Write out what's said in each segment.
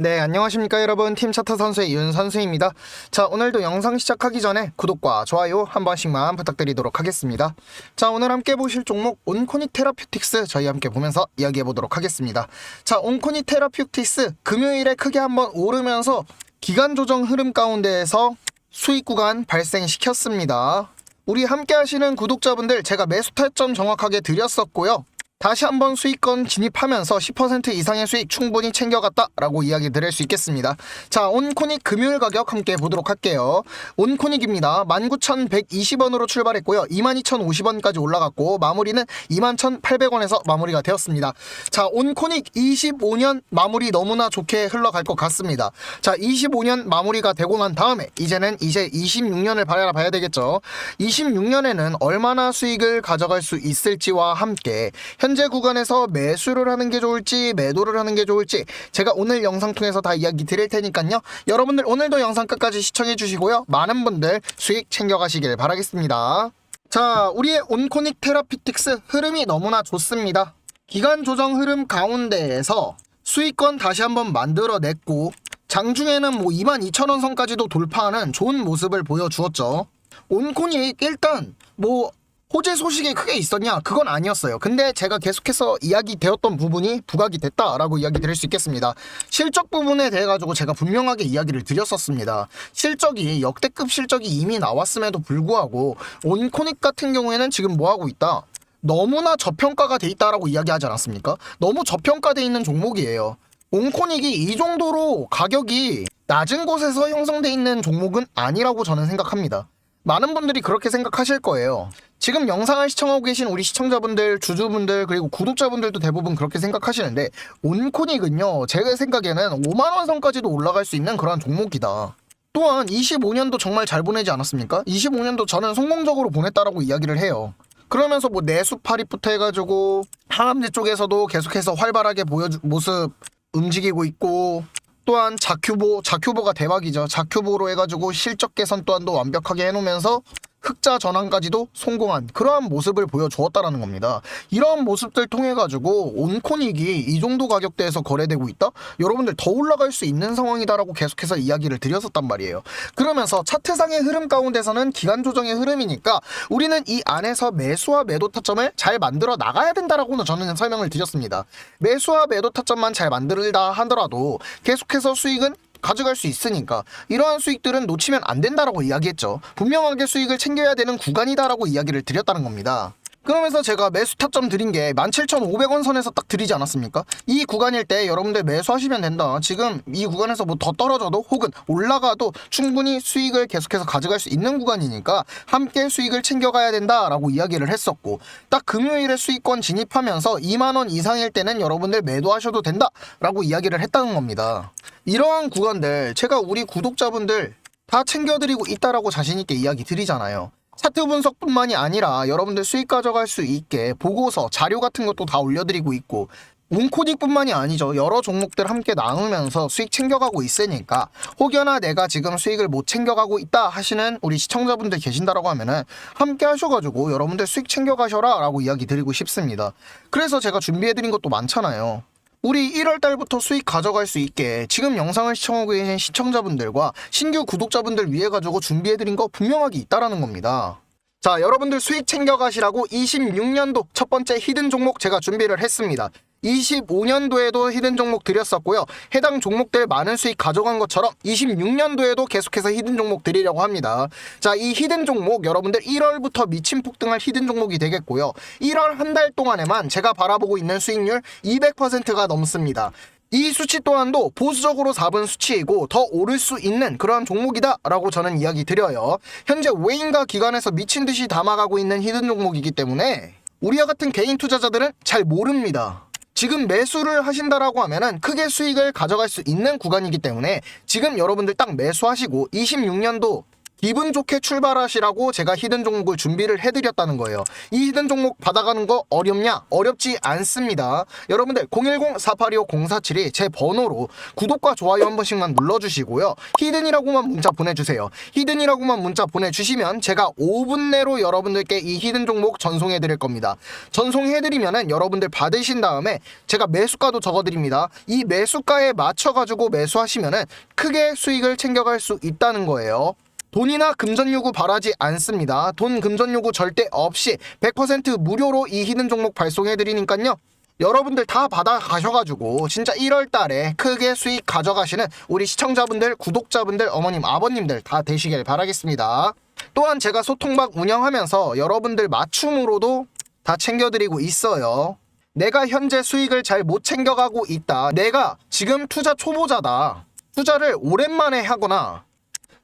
네, 안녕하십니까 여러분. 팀 차트 선수의 윤 선수입니다. 자, 오늘도 영상 시작하기 전에 구독과 좋아요 한 번씩만 부탁드리도록 하겠습니다. 자, 오늘 함께 보실 종목 온코닉 테라퓨틱스 저희 함께 보면서 이야기해 보도록 하겠습니다. 자, 온코닉 테라퓨틱스 금요일에 크게 한번 오르면서 기간 조정 흐름 가운데에서 수익 구간 발생시켰습니다. 우리 함께 하시는 구독자분들 제가 매수 타점 정확하게 드렸었고요. 다시 한번 수익권 진입하면서 10% 이상의 수익 충분히 챙겨갔다라고 이야기 드릴 수 있겠습니다. 자, 온코닉 금요일 가격 함께 보도록 할게요. 온코닉입니다. 19,120원으로 출발했고요. 22,050원까지 올라갔고 마무리는 21,800원에서 마무리가 되었습니다. 자, 온코닉 25년 마무리 너무나 좋게 흘러갈 것 같습니다. 자, 25년 마무리가 되고 난 다음에 이제는 이제 26년을 바라봐야 되겠죠. 26년에는 얼마나 수익을 가져갈 수 있을지와 함께 현재 구간에서 매수를 하는 게 좋을지 매도를 하는 게 좋을지 제가 오늘 영상 통해서 다 이야기 드릴 테니까요. 여러분들 오늘도 영상 끝까지 시청해 주시고요. 많은 분들 수익 챙겨가시길 바라겠습니다. 자, 우리의 온코닉 테라피틱스 흐름이 너무나 좋습니다. 기간 조정 흐름 가운데에서 수익권 다시 한번 만들어냈고 장중에는 뭐 22,000원 선까지도 돌파하는 좋은 모습을 보여주었죠. 온코닉 일단 뭐 호재 소식이 크게 있었냐? 그건 아니었어요. 근데 제가 계속해서 이야기 되었던 부분이 부각이 됐다라고 이야기 드릴 수 있겠습니다. 실적 부분에 대해 가지고 제가 분명하게 이야기를 드렸었습니다. 실적이 역대급 실적이 이미 나왔음에도 불구하고 온코닉 같은 경우에는 지금 뭐 하고 있다? 너무나 저평가가 돼 있다라고 이야기하지 않았습니까? 너무 저평가돼 있는 종목이에요. 온코닉이 이 정도로 가격이 낮은 곳에서 형성돼 있는 종목은 아니라고 저는 생각합니다. 많은 분들이 그렇게 생각하실 거예요. 지금 영상을 시청하고 계신 우리 시청자분들, 주주분들, 그리고 구독자분들도 대부분 그렇게 생각하시는데, 온코닉은요, 제가 생각에는 5만원 선까지도 올라갈 수 있는 그런 종목이다. 또한 25년도 정말 잘 보내지 않았습니까? 25년도 저는 성공적으로 보냈다라고 이야기를 해요. 그러면서 뭐 내수파리부터 해가지고 항암제 쪽에서도 계속해서 활발하게 보여주 모습 움직이고 있고 또한 자큐보 자큐보가 대박이죠. 자큐보로 해가지고 실적 개선 또한도 완벽하게 해놓으면서 흑자 전환까지도 성공한 그러한 모습을 보여주었다라는 겁니다. 이러한 모습들 통해 가지고 온코닉이 이 정도 가격대에서 거래되고 있다. 여러분들 더 올라갈 수 있는 상황이다라고 계속해서 이야기를 드렸었단 말이에요. 그러면서 차트상의 흐름 가운데서는 기간 조정의 흐름이니까 우리는 이 안에서 매수와 매도 타점을 잘 만들어 나가야 된다라고는 저는 설명을 드렸습니다. 매수와 매도 타점만 잘 만들다 하더라도 계속해서 수익은 가져갈 수 있으니까 이러한 수익들은 놓치면 안 된다라고 이야기했죠. 분명하게 수익을 챙겨야 되는 구간이다라고 이야기를 드렸다는 겁니다. 그러면서 제가 매수 타점 드린 게 17,500원 선에서 딱 드리지 않았습니까? 이 구간일 때 여러분들 매수하시면 된다. 지금 이 구간에서 뭐 더 떨어져도 혹은 올라가도 충분히 수익을 계속해서 가져갈 수 있는 구간이니까 함께 수익을 챙겨가야 된다라고 이야기를 했었고 딱 금요일에 수익권 진입하면서 2만 원 이상일 때는 여러분들 매도하셔도 된다라고 이야기를 했다는 겁니다. 이러한 구간들 제가 우리 구독자분들 다 챙겨드리고 있다라고 자신있게 이야기 드리잖아요. 차트 분석뿐만이 아니라 여러분들 수익 가져갈 수 있게 보고서, 자료 같은 것도 다 올려드리고 있고 운코딩뿐만이 아니죠. 여러 종목들 함께 나누면서 수익 챙겨가고 있으니까 혹여나 내가 지금 수익을 못 챙겨가고 있다 하시는 우리 시청자분들 계신다라고 하면은 함께 하셔가지고 여러분들 수익 챙겨가셔라 라고 이야기 드리고 싶습니다. 그래서 제가 준비해드린 것도 많잖아요. 우리 1월 달부터 수익 가져갈 수 있게 지금 영상을 시청하고 계신 시청자분들과 신규 구독자분들 위해 가지고 준비해드린 거 분명하게 있다라는 겁니다. 자, 여러분들 수익 챙겨가시라고 26년도 첫 번째 히든 종목 제가 준비를 했습니다. 25년도에도 히든 종목 드렸었고요. 해당 종목들 많은 수익 가져간 것처럼 26년도에도 계속해서 히든 종목 드리려고 합니다. 자, 이 히든 종목 여러분들 1월부터 미친 폭등할 히든 종목이 되겠고요. 1월 한 달 동안에만 제가 바라보고 있는 수익률 200%가 넘습니다. 이 수치 또한도 보수적으로 잡은 수치이고 더 오를 수 있는 그러한 종목이다라고 저는 이야기 드려요. 현재 외인과 기관에서 미친 듯이 담아가고 있는 히든 종목이기 때문에 우리와 같은 개인 투자자들은 잘 모릅니다. 지금 매수를 하신다라고 하면은 크게 수익을 가져갈 수 있는 구간이기 때문에 지금 여러분들 딱 매수하시고 26년도 기분 좋게 출발하시라고 제가 히든 종목을 준비를 해드렸다는 거예요. 이 히든 종목 받아가는 거 어렵냐? 어렵지 않습니다. 여러분들 010-4825-047이 제 번호로 구독과 좋아요 한 번씩만 눌러주시고요. 히든이라고만 문자 보내주세요. 히든이라고만 문자 보내주시면 제가 5분 내로 여러분들께 이 히든 종목 전송해드릴 겁니다. 전송해드리면은 여러분들 받으신 다음에 제가 매수가도 적어드립니다. 이 매수가에 맞춰가지고 매수하시면은 크게 수익을 챙겨갈 수 있다는 거예요. 돈이나 금전 요구 바라지 않습니다. 돈 금전 요구 절대 없이 100% 무료로 이 히든 종목 발송해 드리니까요. 여러분들 다 받아 가셔가지고 진짜 1월 달에 크게 수익 가져가시는 우리 시청자분들, 구독자분들, 어머님, 아버님들 다 되시길 바라겠습니다. 또한 제가 소통박 운영하면서 여러분들 맞춤으로도 다 챙겨드리고 있어요. 내가 현재 수익을 잘 못 챙겨가고 있다. 내가 지금 투자 초보자다. 투자를 오랜만에 하거나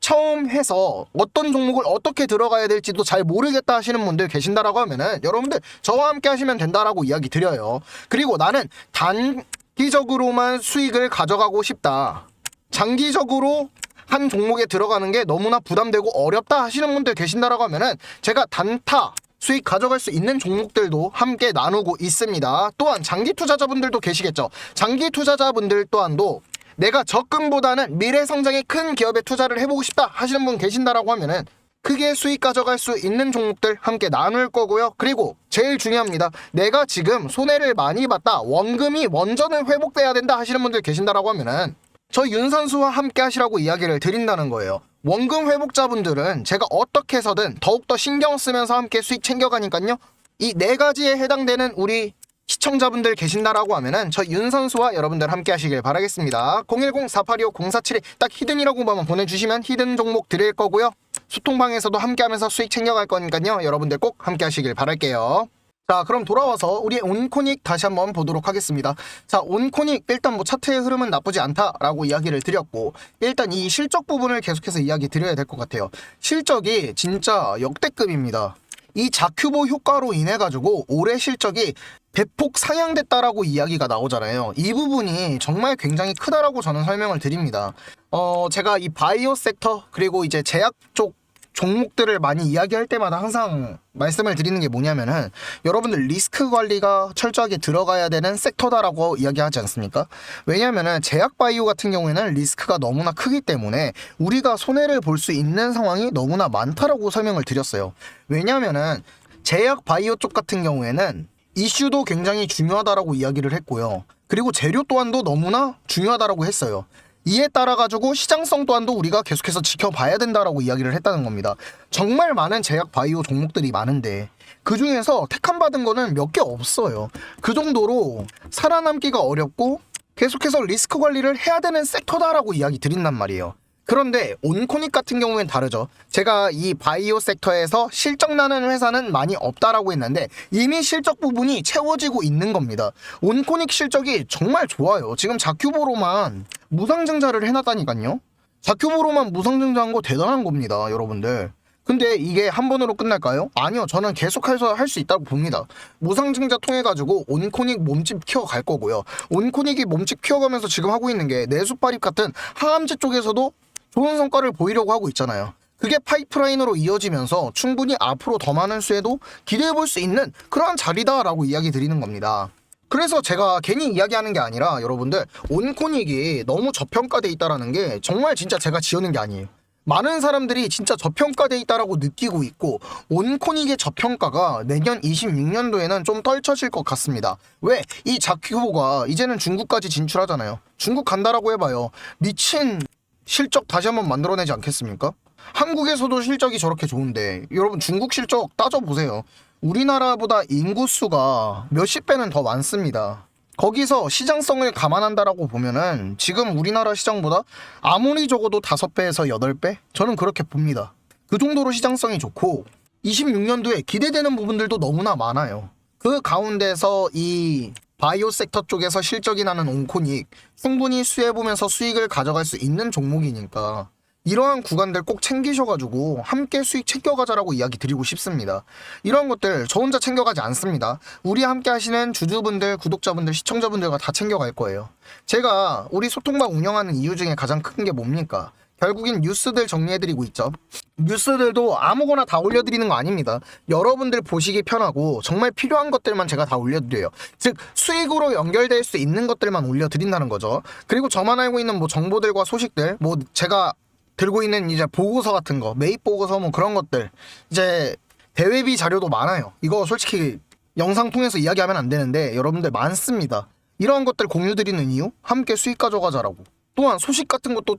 처음 해서 어떤 종목을 어떻게 들어가야 될지도 잘 모르겠다 하시는 분들 계신다라고 하면은 여러분들 저와 함께 하시면 된다라고 이야기 드려요. 그리고 나는 단기적으로만 수익을 가져가고 싶다. 장기적으로 한 종목에 들어가는 게 너무나 부담되고 어렵다 하시는 분들 계신다라고 하면은 제가 단타 수익 가져갈 수 있는 종목들도 함께 나누고 있습니다. 또한 장기 투자자분들도 계시겠죠. 장기 투자자분들 또한도 내가 적금보다는 미래 성장에 큰 기업에 투자를 해보고 싶다 하시는 분 계신다라고 하면은 크게 수익 가져갈 수 있는 종목들 함께 나눌 거고요. 그리고 제일 중요합니다. 내가 지금 손해를 많이 봤다. 원금이 원전은 회복돼야 된다 하시는 분들 계신다라고 하면은 저 윤 선수와 함께 하시라고 이야기를 드린다는 거예요. 원금 회복자분들은 제가 어떻게 해서든 더욱더 신경 쓰면서 함께 수익 챙겨가니까요. 이 네 가지에 해당되는 우리 시청자분들 계신다라고 하면은 저 윤 선수와 여러분들 함께 하시길 바라겠습니다. 010-4825-047이 딱 히든이라고만 보내주시면 히든 종목 드릴 거고요. 소통방에서도 함께 하면서 수익 챙겨갈 거니까요. 여러분들 꼭 함께 하시길 바랄게요. 자 그럼 돌아와서 우리 온코닉 다시 한번 보도록 하겠습니다 자 온코닉 일단 뭐 차트의 흐름은 나쁘지 않다라고 이야기를 드렸고 일단 이 실적 부분을 계속해서 이야기 드려야 될 것 같아요 실적이 진짜 역대급입니다 이 자큐보 효과로 인해 가지고 올해 실적이 대폭 상향됐다라고 이야기가 나오잖아요. 이 부분이 정말 굉장히 크다라고 저는 설명을 드립니다. 어, 제가 이 바이오 섹터 그리고 이제 제약 쪽 종목들을 많이 이야기할 때마다 항상 말씀을 드리는 게 뭐냐면은 여러분들 리스크 관리가 철저하게 들어가야 되는 섹터다라고 이야기하지 않습니까? 왜냐면은 제약 바이오 같은 경우에는 리스크가 너무나 크기 때문에 우리가 손해를 볼 수 있는 상황이 너무나 많다라고 설명을 드렸어요. 왜냐면은 제약 바이오 쪽 같은 경우에는 이슈도 굉장히 중요하다라고 이야기를 했고요. 그리고 재료 또한도 너무나 중요하다라고 했어요. 이에 따라 가지고 시장성 또한도 우리가 계속해서 지켜봐야 된다라고 이야기를 했다는 겁니다. 정말 많은 제약 바이오 종목들이 많은데 그 중에서 택함 받은 거는 몇 개 없어요. 그 정도로 살아남기가 어렵고 계속해서 리스크 관리를 해야 되는 섹터다라고 이야기 드린단 말이에요. 그런데 온코닉 같은 경우엔 다르죠. 제가 이 바이오 섹터에서 실적 나는 회사는 많이 없다라고 했는데 이미 실적 부분이 채워지고 있는 겁니다. 온코닉 실적이 정말 좋아요. 지금 자큐보로만 무상증자를 해놨다니까요. 자큐보로만 무상증자한 거 대단한 겁니다, 여러분들. 근데 이게 한 번으로 끝날까요? 아니요. 저는 계속해서 할 수 있다고 봅니다. 무상증자 통해 가지고 온코닉 몸집 키워갈 거고요. 온코닉이 몸집 키워가면서 지금 하고 있는 게 내수발입 같은 항암제 쪽에서도 좋은 성과를 보이려고 하고 있잖아요. 그게 파이프라인으로 이어지면서 충분히 앞으로 더 많은 수에도 기대해 볼 수 있는 그러한 자리다라고 이야기 드리는 겁니다. 그래서 제가 괜히 이야기하는 게 아니라 여러분들 온코닉이 너무 저평가돼 있다라는 게 정말 진짜 제가 지어낸 게 아니에요. 많은 사람들이 진짜 저평가돼 있다라고 느끼고 있고 온코닉의 저평가가 내년 26년도에는 좀 떨쳐질 것 같습니다. 왜? 이 자큐보가 이제는 중국까지 진출하잖아요. 중국 간다라고 해봐요. 미친 실적 다시 한번 만들어내지 않겠습니까? 한국에서도 실적이 저렇게 좋은데 여러분 중국 실적 따져보세요. 우리나라보다 인구수가 몇십 배는 더 많습니다. 거기서 시장성을 감안한다라고 보면은 지금 우리나라 시장보다 아무리 적어도 다섯 배에서 여덟 배 저는 그렇게 봅니다. 그 정도로 시장성이 좋고 26년도에 기대되는 부분들도 너무나 많아요. 그 가운데서 이 바이오 섹터 쪽에서 실적이 나는 온코닉 충분히 수혜보면서 수익을 가져갈 수 있는 종목이니까 이러한 구간들 꼭 챙기셔가지고 함께 수익 챙겨가자라고 이야기 드리고 싶습니다. 이러한 것들 저 혼자 챙겨가지 않습니다. 우리 함께 하시는 주주분들, 구독자분들, 시청자분들과 다 챙겨갈 거예요. 제가 우리 소통방 운영하는 이유 중에 가장 큰 게 뭡니까? 결국엔 뉴스들 정리해드리고 있죠. 뉴스들도 아무거나 다 올려드리는 거 아닙니다. 여러분들 보시기 편하고 정말 필요한 것들만 제가 다 올려드려요. 즉 수익으로 연결될 수 있는 것들만 올려드린다는 거죠. 그리고 저만 알고 있는 뭐 정보들과 소식들, 뭐 제가 들고 있는 이제 보고서 같은 거, 매입 보고서 뭐 그런 것들, 이제 대외비 자료도 많아요. 이거 솔직히 영상 통해서 이야기하면 안 되는데 여러분들 많습니다. 이러한 것들 공유 드리는 이유? 함께 수익 가져가자라고. 또한 소식 같은 것도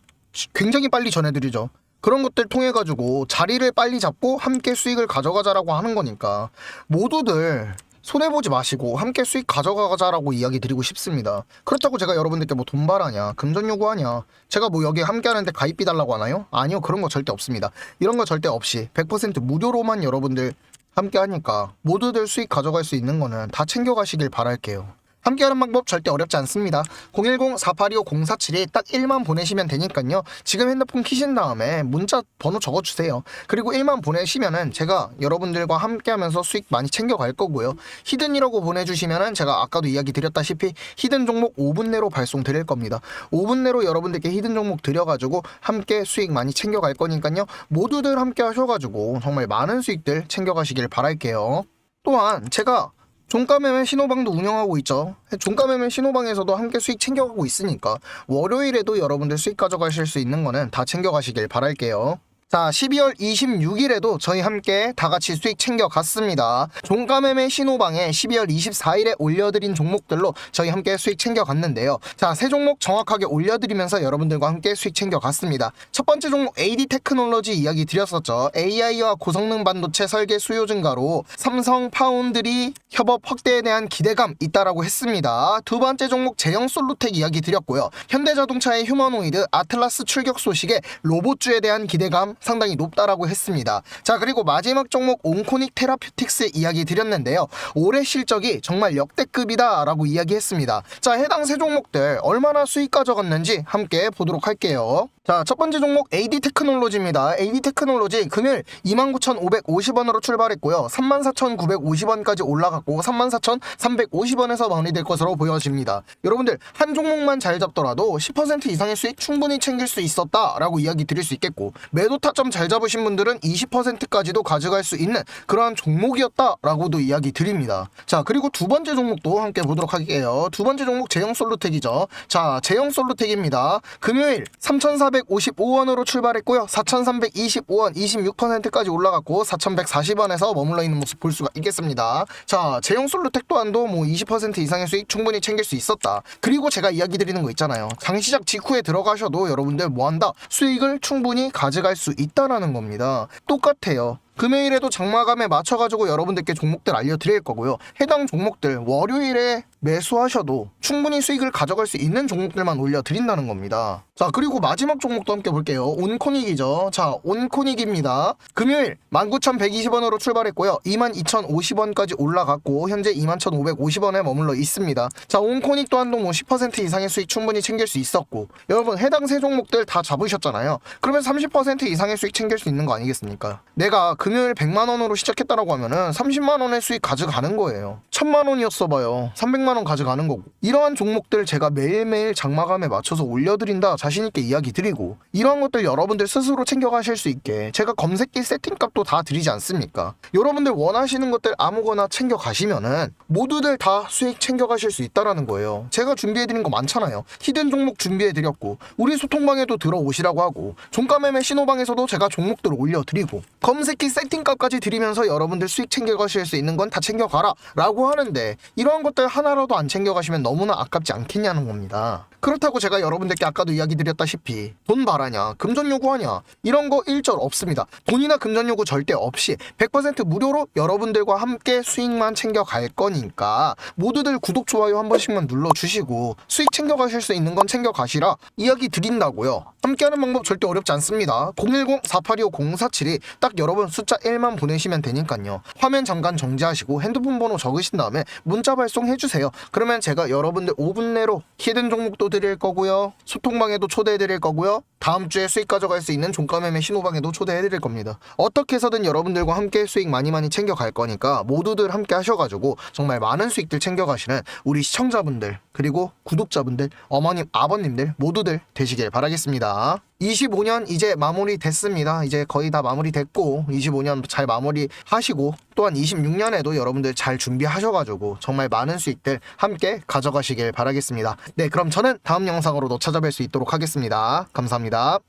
굉장히 빨리 전해드리죠. 그런 것들 통해 가지고 자리를 빨리 잡고 함께 수익을 가져가자라고 하는 거니까 모두들 손해 보지 마시고 함께 수익 가져가자라고 이야기 드리고 싶습니다. 그렇다고 제가 여러분들께 뭐 돈 바라냐, 금전 요구하냐, 제가 뭐 여기 함께 하는데 가입비 달라고 하나요? 아니요, 그런 거 절대 없습니다. 이런 거 절대 없이 100% 무료로만 여러분들 함께 하니까 모두들 수익 가져갈 수 있는 거는 다 챙겨가시길 바랄게요. 함께하는 방법 절대 어렵지 않습니다. 010-4825-047에 딱 1만 보내시면 되니까요. 지금 핸드폰 키신 다음에 문자 번호 적어주세요. 그리고 1만 보내시면은 제가 여러분들과 함께하면서 수익 많이 챙겨갈 거고요. 히든이라고 보내주시면은 제가 아까도 이야기 드렸다시피 히든 종목 5분 내로 발송 드릴 겁니다. 5분 내로 여러분들께 히든 종목 드려가지고 함께 수익 많이 챙겨갈 거니까요. 모두들 함께 하셔가지고 정말 많은 수익들 챙겨가시길 바랄게요. 또한 제가 종가매매 신호방도 운영하고 있죠. 종가매매 신호방에서도 함께 수익 챙겨가고 있으니까 월요일에도 여러분들 수익 가져가실 수 있는 거는 다 챙겨가시길 바랄게요. 자, 12월 26일에도 저희 함께 다 같이 수익 챙겨갔습니다. 종가매매 신호방에 12월 24일에 올려드린 종목들로 저희 함께 수익 챙겨갔는데요. 자, 세 종목 정확하게 올려드리면서 여러분들과 함께 수익 챙겨갔습니다. 첫 번째 종목 AD 테크놀로지 이야기 드렸었죠. AI와 고성능 반도체 설계 수요 증가로 삼성 파운드리 협업 확대에 대한 기대감 있다라고 했습니다. 두 번째 종목 제형 솔루텍 이야기 드렸고요. 현대자동차의 휴머노이드 아틀라스 출격 소식에 로봇주에 대한 기대감 상당히 높다라고 했습니다. 자 그리고 마지막 종목 온코닉 테라퓨틱스 이야기 드렸는데요. 올해 실적이 정말 역대급이다라고 이야기했습니다. 자 해당 세 종목들 얼마나 수익 가져갔는지 함께 보도록 할게요. 자, 첫 번째 종목 AD 테크놀로지입니다. AD 테크놀로지 금일 29,550원으로 출발했고요. 34,950원까지 올라갔고 34,350원에서 마무리될 것으로 보여집니다. 여러분들 한 종목만 잘 잡더라도 10% 이상의 수익 충분히 챙길 수 있었다라고 이야기 드릴 수 있겠고 매도 타점 잘 잡으신 분들은 20%까지도 가져갈 수 있는 그러한 종목이었다라고도 이야기 드립니다. 자, 그리고 두 번째 종목도 함께 보도록 할게요. 두 번째 종목 제형 솔루텍이죠. 자, 제형 솔루텍입니다. 금요일 3,455원으로 출발했고요. 4,325원 26%까지 올라갔고 4,140원에서 머물러 있는 모습 볼 수가 있겠습니다. 자, 제형 솔루텍 또한도 뭐 20% 이상의 수익 충분히 챙길 수 있었다. 그리고 제가 이야기 드리는 거 있잖아요. 장시작 직후에 들어가셔도 여러분들 뭐 한다? 수익을 충분히 가져갈 수 있다라는 겁니다. 똑같아요. 금요일에도 장마감에 맞춰가지고 여러분들께 종목들 알려드릴 거고요. 해당 종목들 월요일에 매수하셔도 충분히 수익을 가져갈 수 있는 종목들만 올려드린다는 겁니다. 자, 그리고 마지막 종목도 함께 볼게요. 온코닉이죠. 자, 온코닉입니다. 금요일 19,120원으로 출발했고요. 22,050원까지 올라갔고, 현재 21,550원에 머물러 있습니다. 자, 온코닉 또한도 뭐10% 이상의 수익 충분히 챙길 수 있었고, 여러분 해당 세 종목들 다 잡으셨잖아요. 그러면 30% 이상의 수익 챙길 수 있는 거 아니겠습니까? 내가 금요일 100만 원으로 시작했다라고 하면은 30만 원의 수익 가져가는 거예요. 1000만 원이었어 봐요. 300만 원 가져가는 거고. 이러한 종목들 제가 매일매일 장마감에 맞춰서 올려드린다 자신 있게 이야기 드리고 이러한 것들 여러분들 스스로 챙겨가실 수 있게 제가 검색기 세팅값도 다 드리지 않습니까? 여러분들 원하시는 것들 아무거나 챙겨가시면은 모두들 다 수익 챙겨가실 수 있다라는 거예요. 제가 준비해드린 거 많잖아요. 히든 종목 준비해드렸고 우리 소통방에도 들어오시라고 하고 종가매매 신호방에서도 제가 종목들을 올려드리고 검색기 세팅값까지 드리면서 여러분들 수익 챙겨가실 수 있는 건 다 챙겨가라 라고 하는데 이러한 것들 하나라도 안 챙겨가시면 너무나 아깝지 않겠냐는 겁니다. 그렇다고 제가 여러분들께 아까도 이야기 드렸다시피 돈 바라냐 금전 요구하냐 이런 거 일절 없습니다. 돈이나 금전 요구 절대 없이 100% 무료로 여러분들과 함께 수익만 챙겨갈 거니까 모두들 구독 좋아요 한 번씩만 눌러주시고 수익 챙겨가실 수 있는 건 챙겨가시라 이야기 드린다고요. 함께하는 방법 절대 어렵지 않습니다. 010-4825-047이 딱 여러분 숫자 1만 보내시면 되니까요. 화면 잠깐 정지하시고 핸드폰 번호 적으신 다음에 문자 발송해주세요. 그러면 제가 여러분들 5분 내로 히든 종목도 드릴 거고요. 소통방에도 초대해 드릴 거고요. 다음 주에 수익 가져갈 수 있는 종가매매 신호방에도 초대해 드릴 겁니다. 어떻게 해서든 여러분들과 함께 수익 많이 많이 챙겨갈 거니까 모두들 함께 하셔가지고 정말 많은 수익들 챙겨가시는 우리 시청자분들 그리고 구독자분들 어머님 아버님들 모두들 되시길 바라겠습니다. 25년 이제 마무리 됐습니다. 이제 거의 다 마무리 됐고 25년 잘 마무리 하시고 또한 26년에도 여러분들 잘 준비하셔가지고 정말 많은 수익들 함께 가져가시길 바라겠습니다. 네, 그럼 저는 다음 영상으로도 찾아뵐 수 있도록 하겠습니다. 감사합니다.